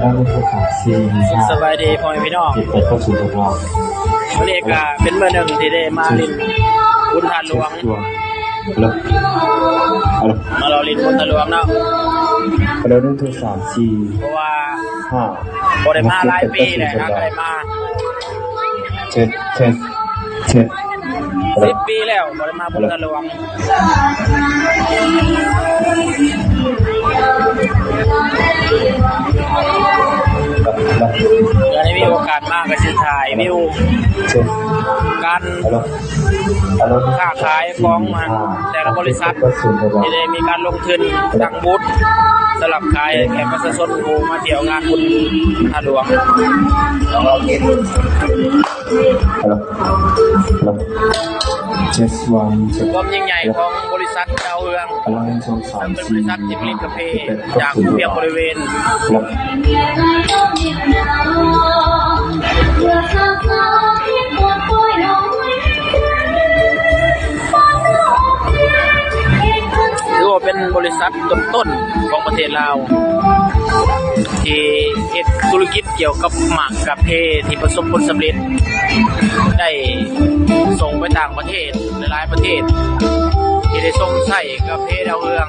เราเป็นผู้ขาซีวีซ่าสบายดีพ่อแม่พี่น้องติดไปเข้าสู่ทดลองวันนี้ก็เป็นเมื่อหนึ่งที่ได้มาลินบุญทานหลวงตัวฮัลโหลฮัลโหลมาเราลินบุญทานหลวงเนาะฮัลโหลหนึ่ง two สามสี่เพราะว่าห้าบ่ได้มาหลายปีเลยฮะก็ได้มาเช็ดเช็ดเช็ดฮัลโหล สิบปีแล้วบ่ได้มาบุญทานหลวงเดี๋ยวนี้มีโอกาสมากก็สิถ่ายวิวการค้าขายของมันแต่ละบริษัทที่ได้มีการลงทุนตั้งบูธสลับขายแขกประชาชนผู้มาเที่ยวงานบุญทหลวง ฮัลโหลฮัลโหลเช็ดวันเช็ดความยิ่งใหญ่ของบริษัทดาวเรืองฮัลโหลหนึ่งสองสามเป็นบสี่ริษัทที่ผลิตกาแฟจากเพียงบริเวณฮั บริษัทต้นๆของประเทศลาว ที่เฮ็ดธุรกิจเกี่ยวกับหมากกาแฟที่ประสบผลสำเร็จ ได้ส่งไปต่างประเทศหลายประเทศ ที่ได้ส่งใส่กาแฟดาวเรือง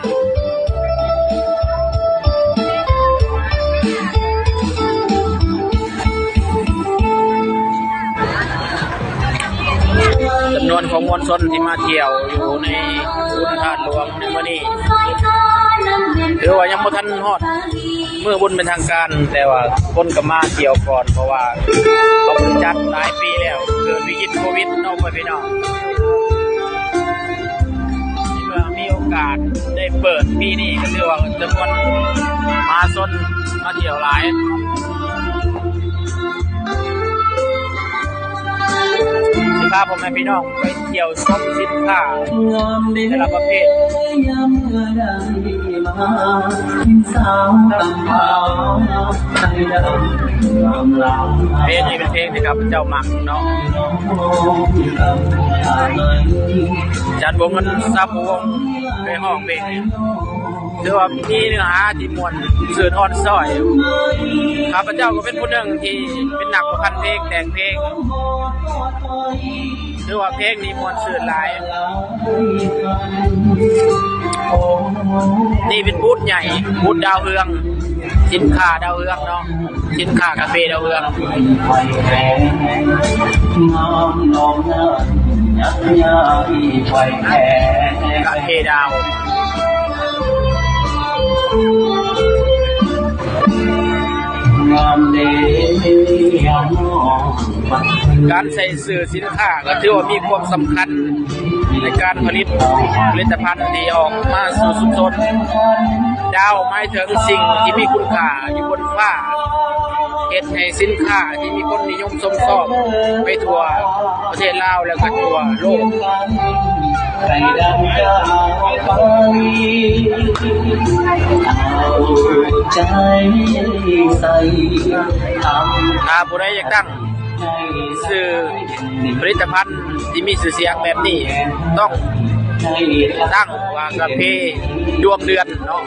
ำนวนของมวลชนที่มาเที่ยวอยู่ในบุญธาตุหลวงในวันนี้ถือว่ายังบ่ทันฮอดเมื่อบุญเป็นทางการ แต่ว่าคนก็มาเที่ยวก่อน เพราะว่าเขาเพิ่งจัดหลายปีแล้วเกิดวิกฤตโควิดเน้องไปพี่น้องที่เมื่อมีโอกาสได้เปิดปีนี้ก็ถือว่าจำนวนมาชนมาเที่ยวหลาย พาผมให้พี่น้องไปเที่ยวชมสินค้าแต่ละประเภทเพลงนี้เป็นเพลงที่ครับเจ้ามักเนาะจันวงเงินซาบวงไปห้องเพลงนี้ ถือว่ามีเนื้อหาที่มวลสื่อทอดซอยข้าพเจ้าก็เป็นผู้หนึ่งที่เป็นหนักประพันธ์เพลงแต่งเพลงถือว่าเพลงนี้มวลสื่อหลาย นี่เป็นบูธใหญ่บูธดาวเรือง สินค้าดาวเรืองเนาะสินค้ากาแฟดาวเรืองไฟแรงงามนองกาแฟดาว การใส่สื่อสินค้าก็ถือว่ามีความสำคัญในการผลิตผลิตภัณฑ์ที่ออกมาสู่ชุมชนดาวหมายถึงสิ่งที่มีคุณค่าอยู่บนฟ้าเฮ็ดให้สินค้าที่มีคนนิยมชมชอบไปทั่วประเทศลาวแล้วก็ทั่วโลก ใครดังจะเอาไปเอาใจใส่ทำถ้าผู้ใดอยากตั้งให้สื่อผลิตภัณฑ์ที่มีชื่อเสียงแบบนี้ ต้องตั้งว่ากาแฟดวงเดือนเนาะ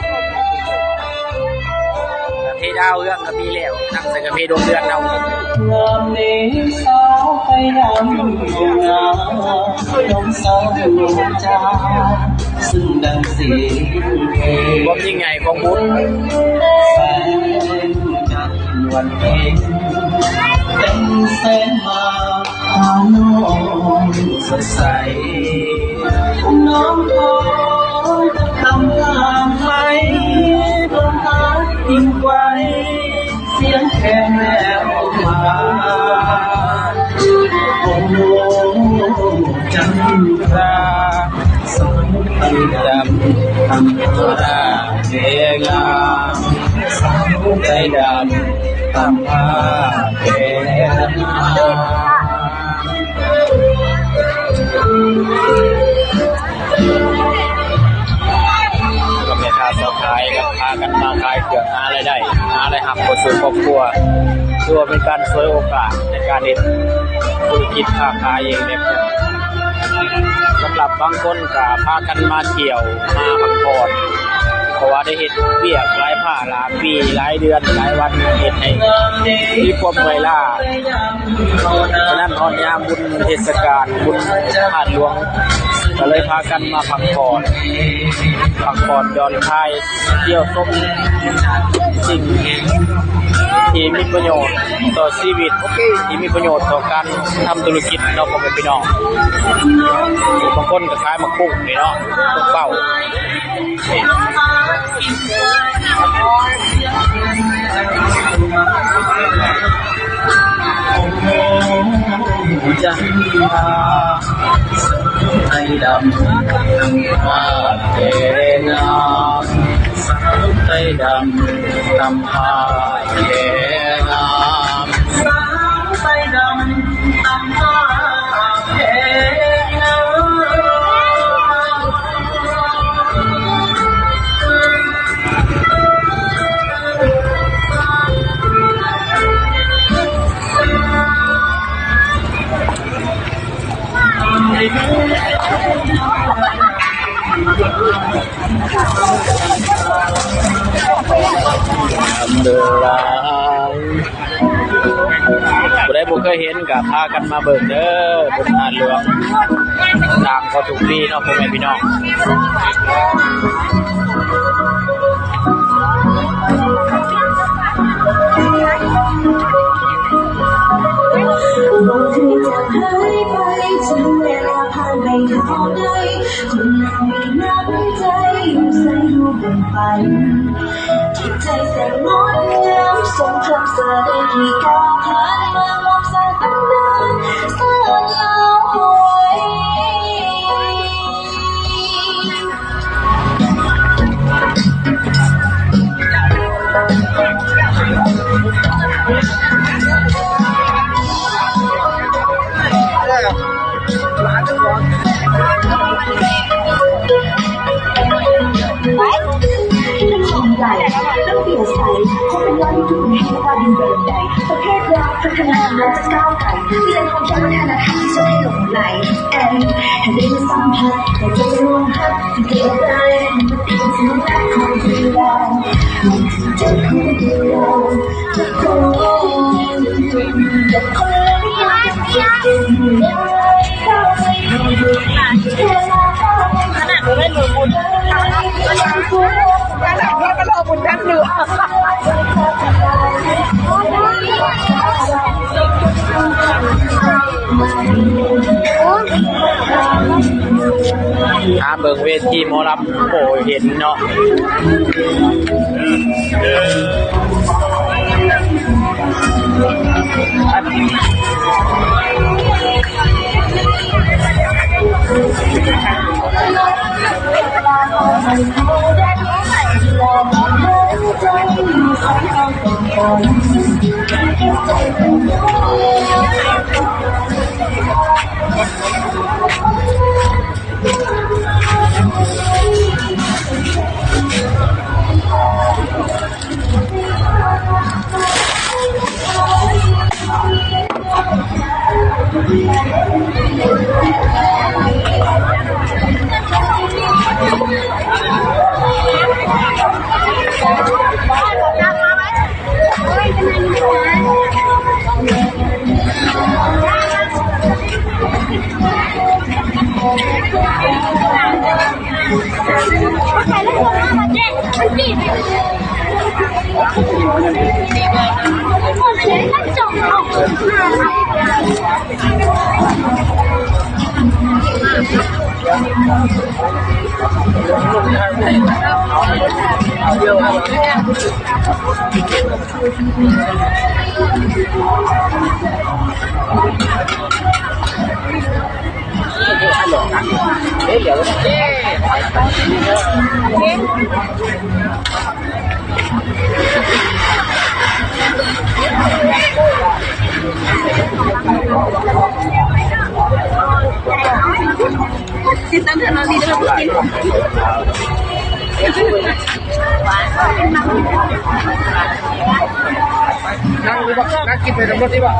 กาแฟดาวเรื่องก็มีแล้วตั้งใส่กาแฟดวงเดือนเอา งามเนสาวไปดำอยู่นาน้องสาวดวงจ้าซึ่งดังเสีำทำตัวราเดงามสาวใจดำทำผ้าแก่มาก็แม่ค้าสาวขายกับพากันมาขายเครื่องหาอะไรได้หาอะไรหักคนสู่ครอบครัวถือว่าเป็นการช่วยโอกาสในการเด็ดธุรกิจค้าขายเองเนี่ย รับบางคนก็พากันมาเที่ยวมาพักผ่อนเพราะว่าได้เห็นเบียกหลายผ่าหลายปีหลายเดือนหลายวันเห็นให้มีความเมื่อยล้าฉะนั้นตอนยามบุญเทศกาลบุญผ่านหลวงก็เลยพากันมาพักผ่อนพักผ่อนย่อนคลายเที่ยวชมสิ่งที่มีประโยชน์ต่อชีวิตที่มีประโยชน์ต่อการทำธุรกิจ นาะพ่อแม่พี่น้องบางคนก็ขายมะกุ้งนี่เนาะกุ้งเป้าจันทาไทยดำทั้งว่าเทนาสาวไทยดำทำผ้าเท เดือลายผู้ใดบ่เคยเห็นก็พากันมาเบิ่งเด้อบุญทานหลวงตามเขาทุกปีเนาะพ่อแม่พี่น้อง บอกเธอจะหายไปถึงเวลาผ่านไปเท่าใดคนเราไม่นับใจอยู่ใส่รูปเป็นไปจิตใจแสนงดงามทรงพลังเสด็จที่ก้าวผ่านมา ก้าวไกลที่จะทำจากวัฒนธรรมที่จะให้หลงไหลแอนให้ได้มาสัมผัสแต่จะไม่ร่วมฮักเกี่ยวได้มันเป็นสิ่งที่ของเราเจะของเราทุกคนแต่คนละอย่างจะเป็นยังไงก็ไม่รู้แค่เราขนาดไม่รู้บุญขนาดว่าก็รอบุญแป๊บเดียว หาเบิงเวทีหมอลำโอ้เห็นเนาะ Thank you. Yeah. 第三天呢你这个不行 นักกินไปตำรวจที่บ่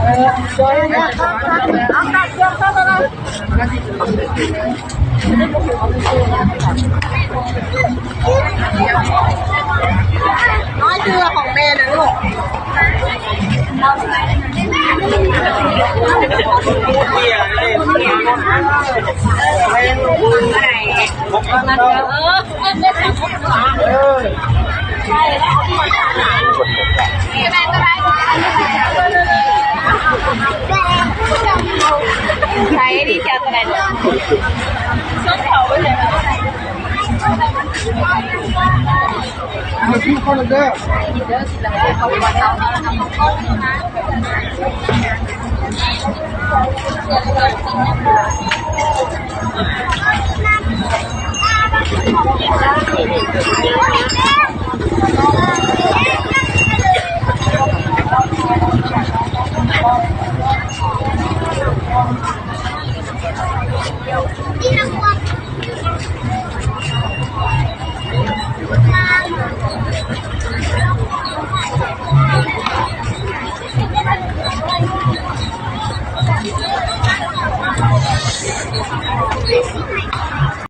น้อยคือของแม่นะลูกใ mình này số đầu với này mà chú con được chưa? không quan trọng. Thank you.